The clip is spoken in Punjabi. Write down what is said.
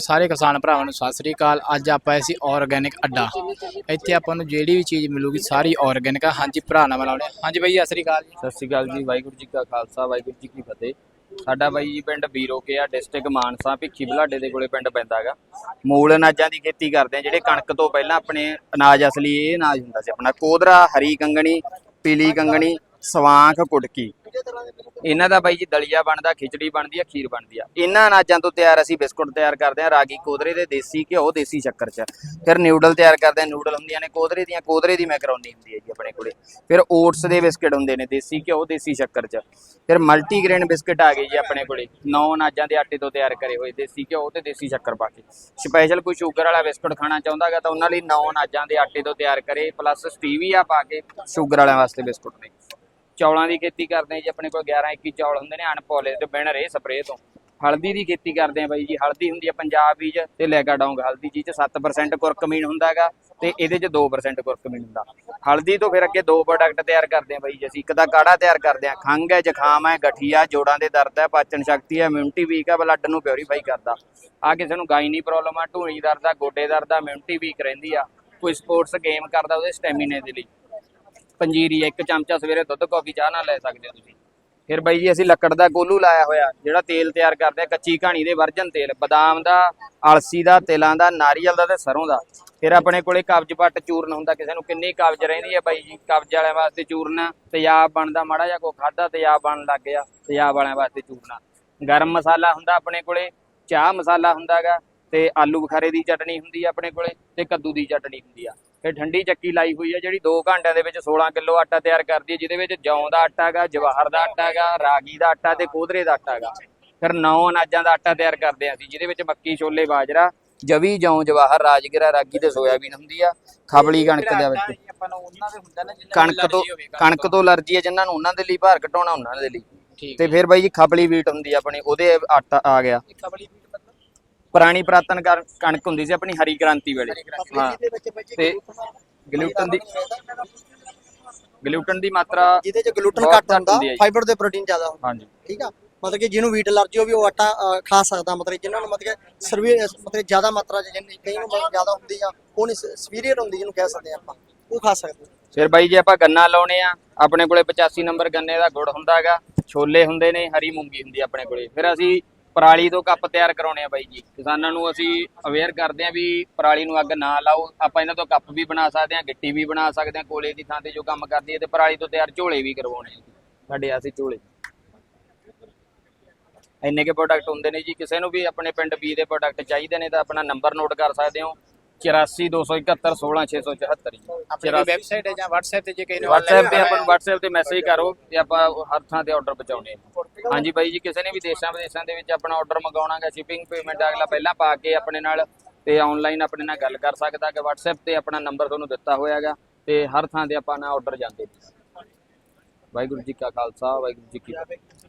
ਸਾਰੇ ਕਿਸਾਨ ਭਰਾਵਾਂ ਨੂੰ ਸਤਿ ਸ੍ਰੀ ਅਕਾਲ। ਅੱਜ ਆਪਾਂ ਆਏ ਆਰਗੈਨਿਕ ਅੱਡਾ। ਇੱਥੇ ਆਪਾਂ ਨੂੰ ਜਿਹੜੀ ਵੀ ਚੀਜ਼ ਮਿਲੂਗੀ, ਸਾਰੀ ਆਰਗੈਨਿਕ ਆ। ਹਾਂਜੀ, ਭਰਾ ਨਾਲ ਮਿਲਾਉਣੇ ਹਾਂਜੀ ਬਾਈ, ਸਤਿ ਸ੍ਰੀ ਅਕਾਲ ਜੀ। ਸਤਿ ਸ਼੍ਰੀ ਅਕਾਲ ਜੀ, ਵਾਹਿਗੁਰੂ ਜੀ ਕਾ ਖਾਲਸਾ, ਵਾਹਿਗੁਰੂ ਜੀ ਕੀ ਫਤਿਹ। ਸਾਡਾ ਬਾਈ ਜੀ ਪਿੰਡ ਬੀਰੋਕੇ ਆ, ਡਿਸਟ੍ਰਿਕਟ ਮਾਨਸਾ, ਭਿੱਖੀ ਬਲਾਡੇ ਦੇ ਕੋਲੇ ਪਿੰਡ ਪੈਂਦਾ ਹੈਗਾ ਮੂਲ ਅਨਾਜਾਂ ਦੀ ਖੇਤੀ ਕਰਦੇ ਆ, ਜਿਹੜੇ ਕਣਕ ਤੋਂ ਪਹਿਲਾਂ ਆਪਣੇ ਅਨਾਜ, ਅਸਲੀ ਇਹ ਅਨਾਜ ਹੁੰਦਾ ਸੀ ਆਪਣਾ। ਕੋਦਰਾ, ਹਰੀ ਕੰਗਣੀ, ਪੀਲੀ ਕੰਗਣੀ, ਸਵਾਂਖ ਕੁੜਕੀ ਇਹਨਾਂ ਦਾ ਬਾਈ ਜੀ ਦਲੀਆ ਬਣਦਾ, ਖਿਚੜੀ ਬਣਦੀ ਆ, ਖੀਰ ਬਣਦੀ ਆ। ਇਹਨਾਂ ਅਨਾਜਾਂ ਤੋਂ ਤਿਆਰ ਅਸੀਂ ਬਿਸਕੁਟ ਤਿਆਰ ਕਰਦੇ ਆ, ਰਾਗੀ ਕੋਦਰੇ ਦੇ, ਦੇਸੀ ਘਿਓ, ਦੇਸੀ ਸ਼ੱਕਰ ਚ। ਫਿਰ ਨਿਊਡਲ ਤਿਆਰ ਕਰਦੇ ਆ ਨਿਊਡਲ ਹੁੰਦੀਆਂ ਨੇ, ਕੋਦਰੇ ਦੀਆਂ, ਕੋਦਰੇ ਦੀ ਮੈਕਰੋਨੀ ਹੁੰਦੀ ਹੈ ਜੀ ਆਪਣੇ ਕੋਲੇ। ਫਿਰ ਓਟਸ ਦੇ ਬਿਸਕਟ ਹੁੰਦੇ ਨੇ, ਦੇਸੀ ਘਿਓ, ਦੇਸੀ ਸ਼ੱਕਰ ਚ। ਫਿਰ ਮਲਟੀਗ੍ਰੇਨ ਬਿਸਕਟ ਆ ਗਏ ਜੀ ਆਪਣੇ ਕੋਲੇ। ਨੌ ਅਨਾਜਾਂ ਦੇ ਆਟੇ ਤੋਂ ਤਿਆਰ ਕਰੇ ਹੋਏ, ਦੇਸੀ ਘਿਓ ਤੇ ਦੇਸੀ ਸ਼ੱਕਰ ਪਾ ਕੇ। ਸਪੈਸ਼ਲ ਕੋਈ ਸ਼ੂਗਰ ਵਾਲਾ ਬਿਸਕਟ ਖਾਣਾ ਚਾਹੁੰਦਾਗਾ ਤਾਂ ਉਹਨਾਂ ਲਈ ਨੌ ਅਨਾਜਾਂ ਦੇ ਆਟੇ ਤੋਂ ਤਿਆਰ ਕਰੇ ਪਲੱਸ ਸਟੀਵੀਆ ਪਾ ਕੇ ਸ਼ੂਗਰ ਵਾਲਿਆਂ ਵਾਸਤੇ ਬਿਸਕੁਟ ਨੇ। ਚੌਲਾਂ ਦੀ ਖੇਤੀ ਕਰਦੇ ਆ ਜੀ, ਆਪਣੇ ਕੋਲ 11 21 ਚੌਲ ਹੁੰਦੇ ਨੇ ਅਨਪੋਲਿਸ਼ਡ ਬਿਨ ਰੇ ਸਪਰੇਅ ਤੋਂ। ਹਲਦੀ ਦੀ ਖੇਤੀ ਕਰਦੇ ਆ ਬਾਈ ਜੀ, ਹਲਦੀ ਹੁੰਦੀ ਆ ਪੰਜਾਬ ਬੀਜ ਤੇ ਲੈਗਾਡੌਂਗ ਹਲਦੀ ਜੀ ਚ 7% ਕੁਰਕਮੀਨ ਹੁੰਦਾਗਾ ਤੇ ਇਹਦੇ ਚ 2% ਕੁਰਕਮੀਨ ਹੁੰਦਾ। ਹਲਦੀ ਤੋਂ ਫਿਰ ਅੱਗੇ ਦੋ ਪ੍ਰੋਡਕਟ ਤਿਆਰ ਕਰਦੇ ਆ ਬਾਈ ਜੀ ਅਸੀਂ, ਇੱਕ ਤਾਂ ਕਾੜਾ ਤਿਆਰ ਕਰਦੇ ਆ, ਖੰਘ ਹੈ, ਜ਼ੁਕਾਮ ਹੈ, ਗਠੀਆ, ਜੋੜਾਂ ਦੇ ਦਰਦ ਹੈ, ਪਾਚਨ ਸ਼ਕਤੀ ਹੈ ਇਮਿਊਨਿਟੀ ਵੀਕ ਹੈ ਬਲੱਡ ਨੂੰ ਪਿਓਰੀਫਾਈ ਕਰਦਾ। ਆ ਕਿਸੇ ਨੂੰ ਗਾਇਨੀ ਪ੍ਰੋਬਲਮ ਆ ਢੂਣੀ ਦਰਦ ਆ, ਗੋਡੇ ਦਰਦ ਆ ਇਮਿਊਨਿਟੀ ਵੀਕ ਰਹਿੰਦੀ ਆ, ਕੋਈ ਸਪੋਰਟਸ ਗੇਮ ਕਰਦਾ ਉਹਦੇ ਸਟੈਮਿਨੇ ਦੇ ਲਈ। ਪੰਜੀਰੀ ਇੱਕ ਚਮਚਾ ਸਵੇਰੇ ਦੁੱਧ, ਕਾਫੀ, ਚਾਹ ਨਾਲ ਲੈ ਸਕਦੇ ਹੋ ਤੁਸੀਂ। ਫਿਰ ਬਾਈ ਜੀ, ਅਸੀਂ ਲੱਕੜ ਦਾ ਗੋਲੂ ਲਾਇਆ ਹੋਇਆ, ਜਿਹੜਾ ਤੇਲ ਤਿਆਰ ਕਰਦੇ ਆ ਕੱਚੀ ਘਾਣੀ ਦੇ ਵਰਜਨ ਤੇਲ, ਬਦਾਮ ਦਾ, ਅਲਸੀ ਦਾ, ਤਿਲਾਂ ਦਾ, ਨਾਰੀਅਲ ਦਾ ਤੇ ਸਰੋਂ ਦਾ। ਫਿਰ ਆਪਣੇ ਕੋਲੇ ਕਬਜ਼ ਪੱਟ ਚੂਰਨ ਹੁੰਦਾ, ਕਿਸੇ ਨੂੰ ਕਿੰਨੀ ਕਬਜ਼ ਰਹਿੰਦੀ ਹੈ ਬਾਈ ਜੀ? ਕਬਜ਼ ਵਾਲਿਆਂ ਵਾਸਤੇ ਚੂਰਨ ਤੇਜ਼ਾਬ ਬਣਦਾ ਮਾੜਾ ਜਿਹਾ ਕੋ ਖਾਦਾ ਤੇਜ਼ਾਬ ਬਣਨ ਲੱਗ ਗਿਆ ਤੇਜ਼ਾਬ ਵਾਲਿਆਂ ਵਾਸਤੇ ਚੂਰਨਾ। ਗਰਮ ਮਸਾਲਾ ਹੁੰਦਾ ਆਪਣੇ ਕੋਲੇ, ਚਾਹ ਮਸਾਲਾ ਹੁੰਦਾਗਾ, ਤੇ ਆਲੂ ਬੁਖਾਰੇ ਦੀ ਚਟਣੀ ਹੁੰਦੀ ਆ ਆਪਣੇ ਕੋਲੇ, ਤੇ ਕੱਦੂ ਦੀ ਚਟਣੀ ਹੁੰਦੀ ਆ। ਫਿਰ ਠੰਡੀ ਚੱਕੀ ਲਾਈ ਹੋਈ ਆ ਜਿਹੜੀ 2 ਘੰਟਿਆਂ ਦੇ ਵਿੱਚ 16 ਕਿਲੋ ਆਟਾ ਤਿਆਰ ਕਰਦੀ ਹੈ ਜਿਹਦੇ ਵਿੱਚ ਜੌਂ ਦਾ ਆਟਾ ਹੈਗਾ ਜਵਾਹਰ ਦਾ ਆਟਾ ਹੈਗਾ ਰਾਗੀ ਦਾ ਆਟਾ ਤੇ ਕੋਧਰੇ ਦਾ ਆਟਾ ਹੈਗਾ। ਫਿਰ ਨੌ ਅਨਾਜਾਂ ਦਾ ਆਟਾ ਤਿਆਰ ਕਰਦੇ ਆ ਅਸੀਂ ਜਿਹਦੇ ਵਿੱਚ ਮੱਕੀ ਛੋਲੇ ਬਾਜਰਾ ਜਵੀ ਜੌਂ ਜਵਾਹਰ ਰਾਜਗੀਰਾ ਰਾਗੀ ਤੇ ਸੋਇਆਬੀਨ ਹੁੰਦੀ ਆ। ਖਬਲੀ ਕਣਕ ਦੇ ਵਿੱਚ। ਕਣਕ ਤੋਂ ਕਣਕ ਤੋਂ। ਅਲਰਜੀ ਹੈ ਜਿਨ੍ਹਾਂ ਨੂੰ ਉਹਨਾਂ ਦੇ ਲਈ ਭਾਰ ਘਟਾਉਣਾ ਉਹਨਾਂ ਦੇ ਲਈ। ਤੇ ਫਿਰ ਬਾਈ ਜੀ ਖਬਲੀ ਵੀਟ ਹੁੰਦੀ ਆ ਆਪਣੀ ਉਹਦੇ ਆਟਾ ਆ ਗਿਆ। ਪੁਰਾਣੀ ਪ੍ਰਾਤਨ ਕਣਕ ਹੁੰਦੀ ਸੀ ਆਪਣੀ ਹਰੀ ਕ੍ਰਾਂਤੀ ਵੇਲੇ। ਹਾਂ। ਤੇ ਗਲੂਟਨ ਦੀ ਗਲੂਟਨ ਦੀ ਮਾਤਰਾ ਜਿਹਦੇ ਚ ਗਲੂਟਨ ਘੱਟ ਹੁੰਦਾ ਹੈ। ਫਾਈਬਰ ਤੇ ਪ੍ਰੋਟੀਨ ਜ਼ਿਆਦਾ ਹੁੰਦਾ। ਹਾਂਜੀ। ਠੀਕ ਆ? ਮਤਲਬ ਕਿ ਜਿਹਨੂੰ ਵੀਟ ਅਲਰਜੀ ਹੋਵੇ ਉਹ ਆਟਾ ਖਾ ਸਕਦਾ ਮਤਲਬ ਜਿਨ੍ਹਾਂ ਨੂੰ ਮਤਲਬ ਸਰਵੀ ਮਤਲਬ ਜ਼ਿਆਦਾ ਮਾਤਰਾ ਚ ਜਿੰਨੀ ਕਈ ਨੂੰ ਜ਼ਿਆਦਾ ਹੁੰਦੀ ਆ ਉਹ ਨਹੀਂ ਸਪੀਰੀਅਰ ਹੁੰਦੀ ਜਿਹਨੂੰ ਕਹਿ ਸਕਦੇ ਆਪਾਂ। ਉਹ ਖਾ ਸਕਦੇ ਫਿਰ ਬਾਈ ਜੇ ਆਪਾਂ ਗੰਨਾ ਲਾਉਣੇ ਆ। ਆਪਣੇ ਕੋਲੇ 85 ਨੰਬਰ ਗੰਨੇ ਦਾ ਗੁੜ ਹੁੰਦਾ ਹੈਗਾ ਛੋਲੇ ਹੁੰਦੇ ਨੇ ਹਰੀ ਮੂੰਗੀ ਹੁੰਦੀ ਆਪਣੇ ਕੋਲੇ। ਫਿਰ ਅਸੀਂ ਪਰਾਲੀ ਤੋਂ ਕੱਪ ਤਿਆਰ ਕਰਾਉਣੇ ਆ ਬਾਈ ਜੀ। ਕਿਸਾਨਾਂ ਨੂੰ ਅਸੀਂ ਅਵੇਅਰ ਕਰਦੇ ਆ ਵੀ ਪਰਾਲੀ ਨੂੰ ਅੱਗ ਨਾ ਲਾਓ। ਆਪਾਂ ਇਹਨਾਂ ਤੋਂ ਕੱਪ ਵੀ ਬਣਾ ਸਕਦੇ ਆ ਗਿੱਟੀ ਵੀ ਬਣਾ ਸਕਦੇ ਆ ਕੋਲੇ ਦੀ ਥਾਂ ਤੇ ਜੋ ਕੰਮ ਕਰਦੀ ਹੈ ਤੇ ਪਰਾਲੀ ਤੋਂ ਤਿਆਰ ਝੋਲੇ ਵੀ ਕਰਵਾਉਣੇ ਆ ਸਾਡੇ ਆ ਅਸੀਂ ਝੋਲੇ। ਇੰਨੇ ਕੇ ਪ੍ਰੋਡਕਟ ਹੁੰਦੇ ਨੇ ਜੀ ਕਿਸੇ ਨੂੰ ਵੀ ਆਪਣੇ ਪਿੰਡ ਬੀ ਦੇ ਪ੍ਰੋਡਕਟ ਚਾਹੀਦੇ ਨੇ ਤਾਂ ਆਪਣਾ ਨੰਬਰ ਨੋਟ ਕਰ ਸਕਦੇ ਹੋ। 8427116674 ਜੀ। ਆਪਣੀ ਵੈਬਸਾਈਟ ਹੈ ਜਾਂ WhatsApp ਤੇ ਜੇ ਕਿਸੇ ਨੇ WhatsApp ਤੇ ਆਪਾਂ WhatsApp ਤੇ ਮੈਸੇਜ ਕਰੋ ਤੇ ਆਪਾਂ ਹਰ ਥਾਂ ਤੇ ਆਰਡਰ ਪਹੁੰਚਾਉਣੇ ਆ ਹਾਂਜੀ ਬਾਈ ਜੀ, ਕਿਸੇ ਨੇ ਵੀ ਦੇਸ਼ਾਂ ਵਿਦੇਸ਼ਾਂ ਦੇ ਵਿੱਚ ਆਪਣਾ ਆਰਡਰ ਮੰਗਾਉਣਾਗਾ ਸ਼ਿਪਿੰਗ ਪੇਮੈਂਟ ਅਗਲਾ ਪਹਿਲਾਂ ਪਾ ਕੇ ਆਪਣੇ ਨਾਲ ਤੇ ਆਨਲਾਈਨ ਆਪਣੇ ਨਾਲ ਗੱਲ ਕਰ ਸਕਦਾ ਕਿ WhatsApp ਤੇ ਆਪਣਾ ਨੰਬਰ ਤੁਹਾਨੂੰ ਦਿੱਤਾ ਹੋਇਆਗਾ ਤੇ ਹਰ ਥਾਂ ਤੇ ਆਪਾਂ ਨਾਲ ਆਰਡਰ ਜਾਂਦੇ ਨੇ। ਵਾਹਿਗੁਰੂ ਜੀ ਕਾ ਖਾਲਸਾ, ਵਾਹਿਗੁਰੂ ਜੀ ਕੀ ਫਤਿਹ।